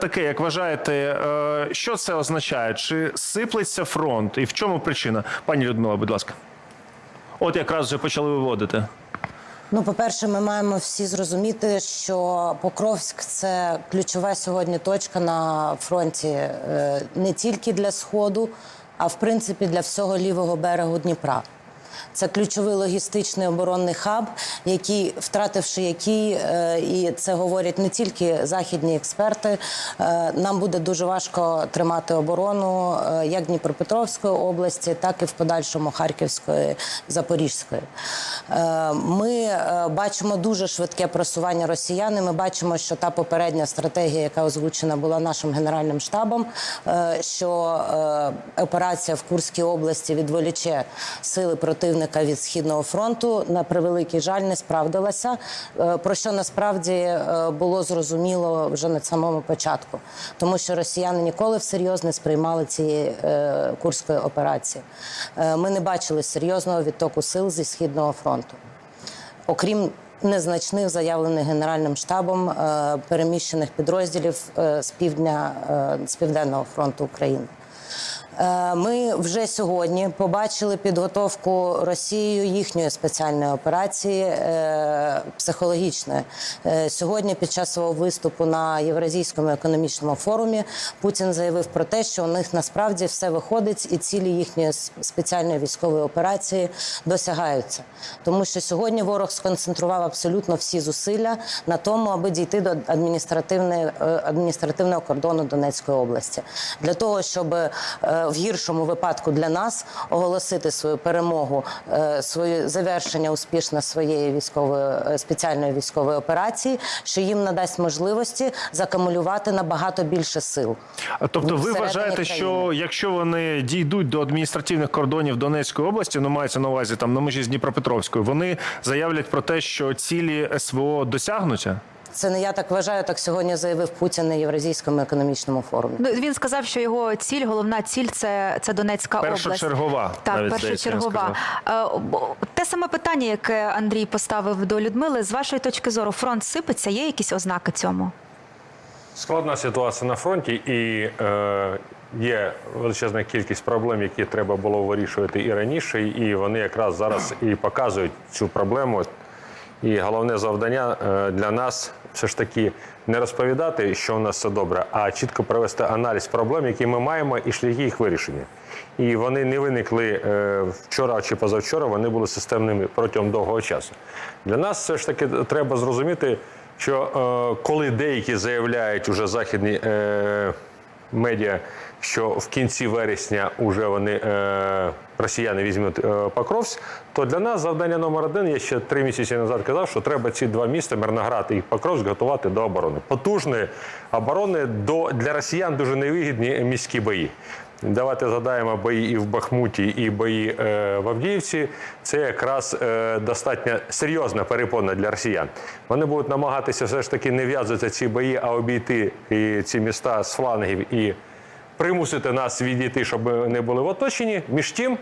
таке, як вважаєте, е, що це означає? Чи сиплеться фронт? І в чому причина? Пані Людмила, будь ласка. От якраз вже почали виводити. Ну, по-перше, ми маємо всі зрозуміти, що Покровськ це ключова сьогодні точка на фронті е, не тільки для Сходу, а в принципі для всього лівого берегу Дніпра. Це ключовий логістичний оборонний хаб, який, втративши який, е, і це говорять не тільки західні експерти. е, Нам буде дуже важко тримати оборону е, як Дніпропетровської області, так і в подальшому Харківської, Запорізької. Ми бачимо дуже швидке просування росіян. і Ми бачимо, що та попередня стратегія, яка озвучена була нашим генеральним штабом, що операція в Курській області відволіче сили противника від східного фронту, на превеликий жаль, не справдилася. Е, Про що насправді е, було зрозуміло вже на самому початку, тому що росіяни ніколи всерйоз не сприймали цієї е, курської операції. Ми не бачили серйозного відтоку сил зі східного фронту окрім незначних заявлених генеральним штабом переміщених підрозділів з півдня з південного фронту України. Е, Ми вже сьогодні побачили підготовку Росією їхньої спеціальної операції е, психологічної. Е, Сьогодні, під час свого виступу на Євразійському економічному форумі, Путін заявив про те, що у них насправді все виходить, і цілі їхньої спеціальної військової операції досягаються. Тому що сьогодні ворог сконцентрував абсолютно всі зусилля на тому, аби дійти до адміністративного кордону Донецької області, для того, щоб в гіршому випадку для нас оголосити свою перемогу, е, своє завершення успішно своєї військової е, спеціальної військової операції, що їм надасть можливості закамулювати набагато більше сил. Тобто, ви вважаєте, що якщо вони дійдуть до адміністративних кордонів Донецької області, ну мається на увазі там на межі з Дніпропетровською, вони заявлять про те, що цілі СВО досягнуться? Це не я так вважаю. Так сьогодні заявив Путін на Євразійському економічному форумі. Ну, він сказав, що його ціль, головна ціль це, це Донецька область. Першочергова, Так, навіть, здається, він першочергова. Е, Те саме питання, яке Андрій поставив до Людмили. З вашої точки зору, фронт сипеться, є якісь ознаки цьому? Складна ситуація на фронті, і е, є величезна кількість проблем, які треба було вирішувати і раніше, і вони якраз зараз і показують цю проблему. І головне завдання е, для нас все ж таки не розповідати, що у нас все добре, а чітко провести аналіз проблем, які ми маємо, і шляхи їх вирішення. І вони не виникли е, вчора чи позавчора, вони були системними протягом довгого часу. Для нас все ж таки треба зрозуміти, що е, коли деякі заявляють уже західні медіа, що в кінці вересня вже вони е, росіяни візьмуть е, Покровськ, то для нас завдання номер один. Я ще три місяці назад казав, що треба ці два міста Мирноград і Покровськ готувати до оборони. Потужної оборони до для росіян дуже невигідні міські бої. Давайте згадаємо бої і в Бахмуті, і бої е, в Авдіївці. Це якраз е, достатньо серйозна перепона для росіян. Вони будуть намагатися все ж таки не в'язати ці бої, а обійти і ці міста з флангів і примусити нас відійти, щоб ми не були в оточенні. Між тим,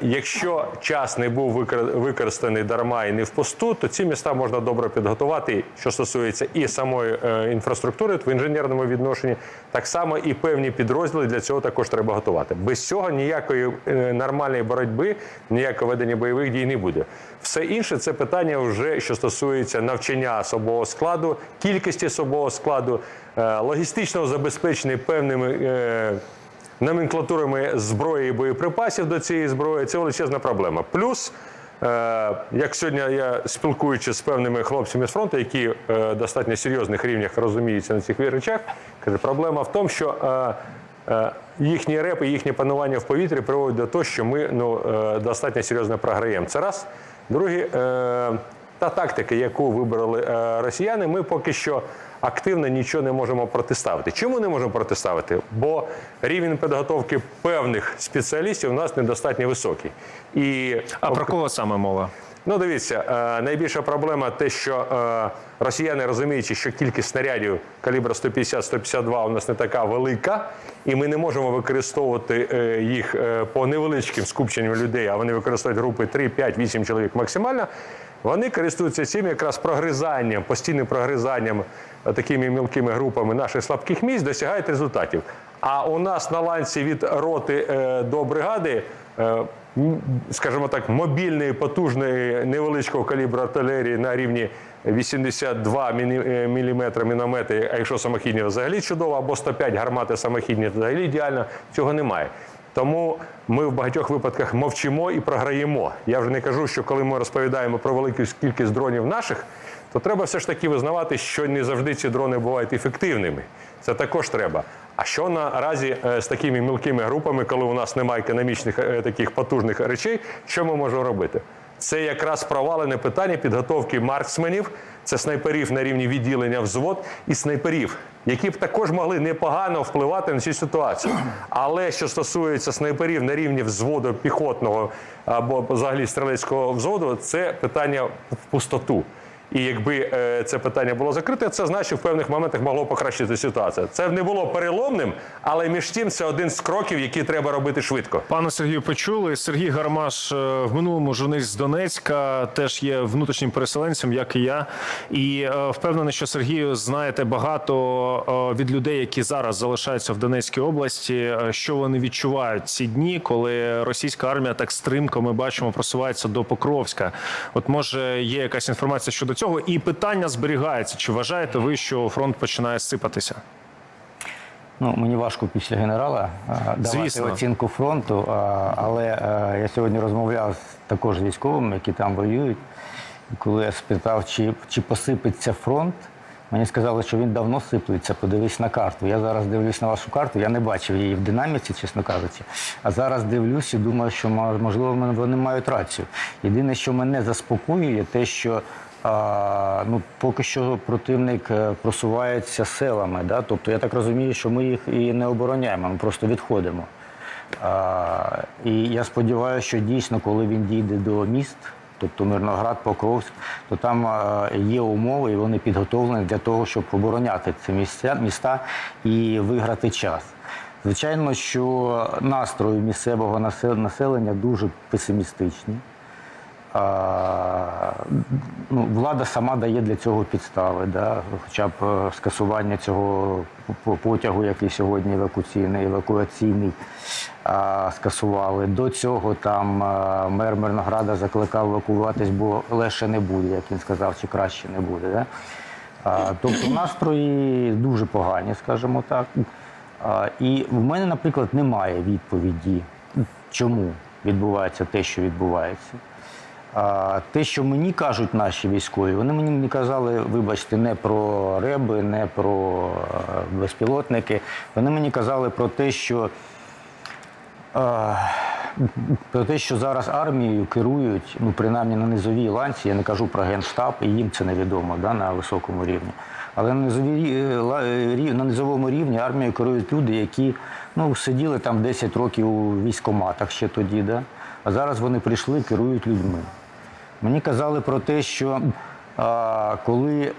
Якщо час не був викор- використаний дарма і не впусту, то ці міста можна добре підготувати, що стосується і самої е, інфраструктури в інженерному відношенні, так само і певні підрозділи для цього також треба готувати. Без цього ніякої е, нормальної боротьби, ніякого ведення бойових дій не буде. Все інше це питання вже що стосується навчання особового складу, кількості особового складу, е, логістичного забезпечення певними. Номенклатурами зброї і боєприпасів до цієї зброї це величезна проблема. Плюс, е, як сьогодні я спілкуючись з певними хлопцями з фронту, які е, достатньо серйозних рівнях розуміються на цих речах, каже, проблема в тому, що е, їхні репи, їхнє панування в повітрі приводить до того, що ми ну, достатньо серйозно програємо. Це раз. Друге, та тактика, яку вибрали росіяни, ми поки що активно нічого не можемо протиставити. Чому не можемо протиставити? Бо рівень підготовки певних спеціалістів у нас недостатньо високий. І А про кого саме мова? Ну, дивіться, е, найбільша проблема те, що е, росіяни розуміючи, що кількість снарядів калібра 150-152 у нас не така велика, і ми не можемо використовувати е, їх по невеличким скупченням людей, а вони використовують групи 3, 5, 8 чоловік максимально. Вони користуються цим якраз прогризанням, постійним прогризанням е, такими мілкими групами наших слабких місць, досягають результатів. А у нас на ланці від роти е, до бригади. е, Скажімо так, мобільної, потужної невеличкого калібру артилерії на рівні 82 мм міномети, а якщо самохідні, взагалі чудово, або 105 гармати самохідні, взагалі ідеально, цього немає. Тому ми в багатьох випадках мовчимо і програємо. Я вже не кажу, що коли ми розповідаємо про велику кількість дронів наших, то треба все ж таки визнавати, що не завжди ці дрони бувають ефективними. Це також треба. А що наразі е, з такими мілкими групами, коли у нас немає економічних е, таких потужних речей, що ми можемо робити? Це якраз провалене питання підготовки марксменів, це снайперів на рівні відділення взвод і снайперів, які б також могли непогано впливати на цю ситуацію. Але що стосується снайперів на рівні взводу піхотного або взагалі стрілецького взводу, це питання в пустоту. І якби е, це питання було закрите, це значить в певних моментах могло покращити ситуацію. Це не було переломним, але між тим це один з кроків, які треба робити швидко. Пане Сергію, почули. Сергій Гармаш е, в минулому журналіст з Донецька теж є внутрішнім переселенцем, як і я. І е, впевнений, що Сергію знаєте багато від людей, які зараз залишаються в Донецькій області. Що вони відчувають ці дні, коли російська армія так стрімко ми бачимо просувається до Покровська. От може є якась інформація щодо цього, і питання зберігається. Чи вважаєте ви, що фронт починає сипатися? Ну, мені важко після генерала а, давати оцінку фронту, а, але а, я сьогодні розмовляв з- також з військовими, які там воюють. І Коли я спитав, чи, чи посипеться фронт, мені сказали, що він давно сиплеться. Подивись на карту. Я зараз дивлюсь на вашу карту, я не бачив її в динаміці, чесно кажучи. А зараз дивлюсь і думаю, що можливо вони мають рацію. Єдине, що мене заспокоює, те, що а, ну, поки що противник е, просувається селами. Да? Тобто я так розумію, що ми їх і не обороняємо, ми просто відходимо. А, і я сподіваюся, що дійсно, коли він дійде до міст, тобто Мирноград, Покровськ, то там а, є умови, і вони підготовлені для того, щоб обороняти ці місця, міста і виграти час. Звичайно, що настрої місцевого населення дуже песимістичні. Ну, влада сама дає для цього підстави, да? хоча б е, скасування цього потягу, який сьогодні евакуаційний, евакуаційний скасували. До цього там мер Мирнограда закликав евакуватись, бо легше не буде, як він сказав, чи краще не буде. Да? Тобто настрої дуже погані, скажімо так. І в мене, наприклад, немає відповіді, чому відбувається те, що відбувається. А те, що мені кажуть наші військові, вони мені не казали, вибачте, не про реби, не про е, безпілотники. Вони мені казали про те, що е, про те, що зараз армією керують, ну принаймні на низовій ланці, я не кажу про генштаб, і їм це невідомо да, на високому рівні. Але на низовій е, на низовому рівні армією керують люди, які ну, сиділи там 10 років у військоматах ще тоді, да? а зараз вони прийшли, керують людьми. Мені казали про те, що а, коли е,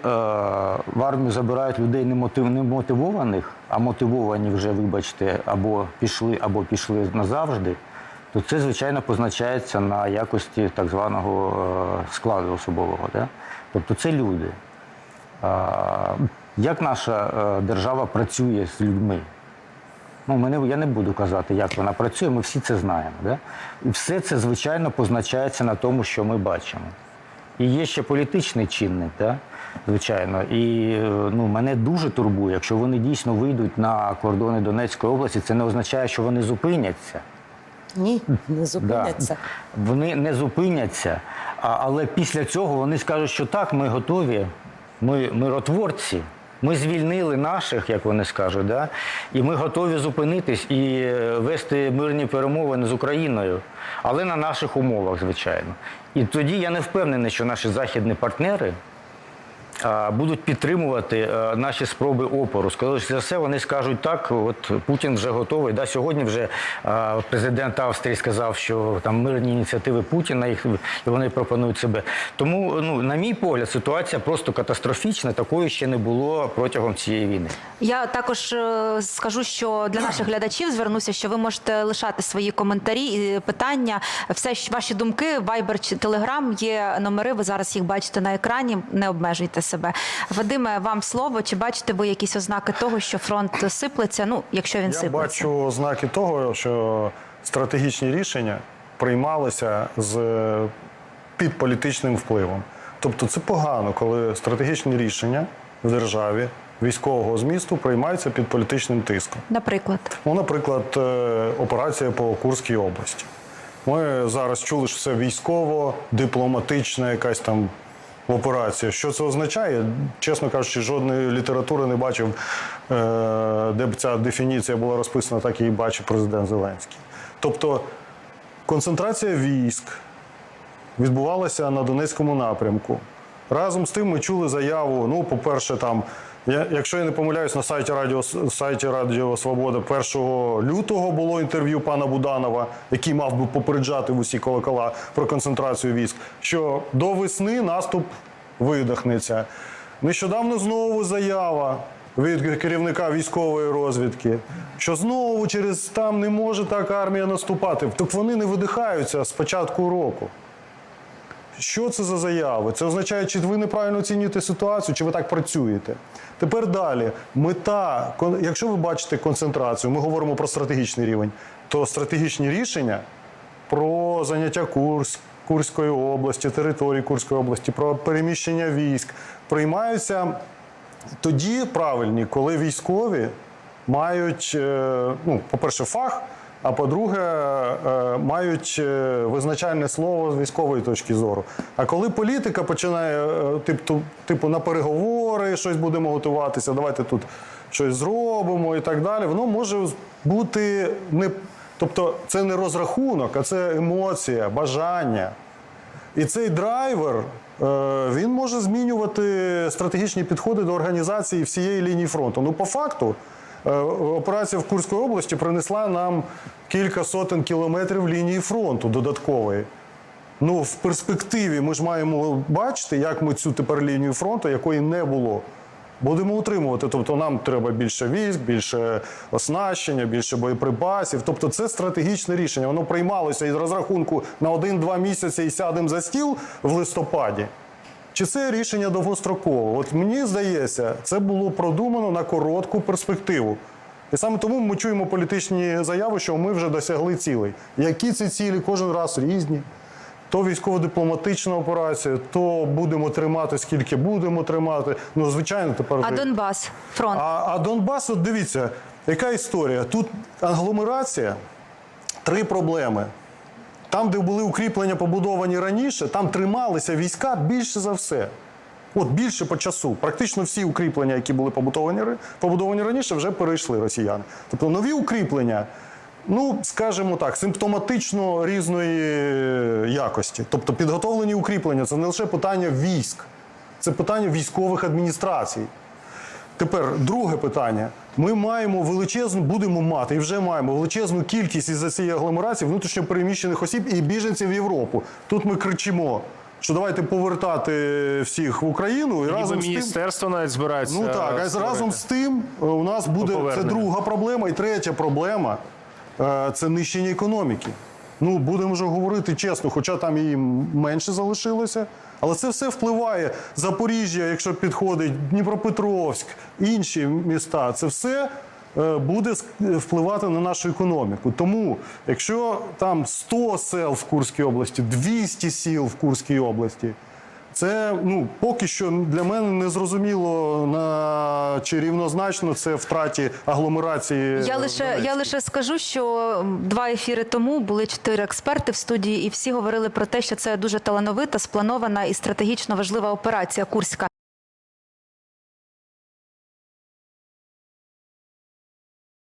в армію забирають людей немотив, немотивованих, а мотивовані вже, вибачте, або пішли, або пішли назавжди, то це, звичайно, позначається на якості так званого е, складу особового. Да? Тобто це люди. А, як наша е, держава працює з людьми? Ну, мене, я не буду казати, як вона працює, ми всі це знаємо. Да? І все це, звичайно, позначається на тому, що ми бачимо. І є ще політичний чинник, да? звичайно. І е, ну, мене дуже турбує, якщо вони дійсно вийдуть на кордони Донецької області, це не означає, що вони зупиняться. Ні, не зупиняться. Да. Вони не зупиняться, а, але після цього вони скажуть, що так, ми готові, ми миротворці. Ми звільнили наших, як вони скажуть, да? і ми готові зупинитись і е, вести мирні перемовини з Україною, але на наших умовах, звичайно. І тоді я не впевнений, що наші західні партнери будуть підтримувати е, наші спроби опору. Скоріше за все, вони скажуть так, от Путін вже готовий. Да, сьогодні вже е, президент Австрії сказав, що там мирні ініціативи Путіна, їх, і вони пропонують себе. Тому, ну, на мій погляд, ситуація просто катастрофічна, такої ще не було протягом цієї війни. Я також е, скажу, що для наших глядачів звернуся, що ви можете лишати свої коментарі і питання. Все ваші думки, Viber чи Telegram, є номери. Ви зараз їх бачите на екрані. Не обмежуйтесь. Себе. Вадиме, вам слово. Чи бачите ви якісь ознаки того, що фронт сиплеться? Ну, якщо він Я сиплеться. бачу ознаки того, що стратегічні рішення приймалися з під політичним впливом. Тобто це погано, коли стратегічні рішення в державі військового змісту приймаються під політичним тиском. Наприклад, Ну, наприклад, е, операція по Курській області. Ми зараз чули, що це військово-дипломатична якась там операція. Що це означає? Чесно кажучи, жодної літератури не бачив, е, де б ця дефініція була розписана, так і бачив президент Зеленський. Тобто концентрація військ відбувалася на Донецькому напрямку. Разом з тим ми чули заяву. Ну, по-перше, там, я, якщо я не помиляюсь, на сайті Радіо, сайті Радіо Свобода 1 лютого було інтерв'ю пана Буданова, який мав би попереджати в усі колокола про концентрацію військ, що до весни наступ видихнеться. Нещодавно знову заява від керівника військової розвідки, що знову через там не може так армія наступати. Так вони не видихаються з початку року. Що це за заяви? Це означає, чи ви неправильно оцінюєте ситуацію, чи ви так працюєте. Тепер далі. Мета, якщо ви бачите концентрацію, ми говоримо про стратегічний рівень, то стратегічні рішення про заняття Курс, Курської області, території Курської області, про переміщення військ приймаються тоді правильні, коли військові мають, е, ну, по-перше, фах, а по-друге, е, мають е, визначальне слово з військової точки зору. А коли політика починає е, типу, типу на переговори, щось будемо готуватися, давайте тут щось зробимо і так далі, воно може бути не. Тобто це не розрахунок, а це емоція, бажання. І цей драйвер він може змінювати стратегічні підходи до організації всієї лінії фронту. Ну, по факту, операція в Курській області принесла нам кілька сотень кілометрів лінії фронту додаткової. Ну, в перспективі ми ж маємо бачити, як ми цю тепер лінію фронту, якої не було. Будемо утримувати. Тобто нам треба більше військ, більше оснащення, більше боєприпасів. Тобто це стратегічне рішення. Воно приймалося із розрахунку на один-два місяці і сядемо за стіл в листопаді. Чи це рішення довгострокове? От мені здається, це було продумано на коротку перспективу. І саме тому ми чуємо політичні заяви, що ми вже досягли цілей. Які ці цілі кожен раз різні. То військово-дипломатична операція, то будемо тримати, скільки будемо тримати. Ну, звичайно, тепер а Донбас, фронт. а, а Донбас, от дивіться, яка історія? Тут агломерація, три проблеми. Там, де були укріплення побудовані раніше, там трималися війська більше за все. От більше по часу. Практично всі укріплення, які були побудовані, побудовані раніше, вже перейшли росіяни. Тобто нові укріплення, ну, скажімо так, симптоматично різної е, якості. Тобто підготовлені укріплення це не лише питання військ, це питання військових адміністрацій. Тепер друге питання. Ми маємо величезну, будемо мати і вже маємо величезну кількість із-за цієї агломерації внутрішньопереміщених осіб і біженців в Європу. Тут ми кричимо, що давайте повертати всіх в Україну і Ніби разом з тим. міністерство навіть збирається. Ну так, а створити. разом з тим е, у нас буде це друга проблема. І третя проблема е, це нищення економіки. Ну, будемо вже говорити чесно, хоча там і менше залишилося. Але це все впливає. Запоріжжя, якщо підходить, Дніпропетровськ, інші міста, це все буде ск- впливати на нашу економіку. Тому, якщо там 100 сел в Курській області, 200 сіл в Курській області, це ну поки що для мене не зрозуміло на чи рівнозначно це втраті агломерації. Я лише я лише скажу, що два ефіри тому були чотири експерти в студії, і всі говорили про те, що це дуже талановита, спланована і стратегічно важлива операція Курська.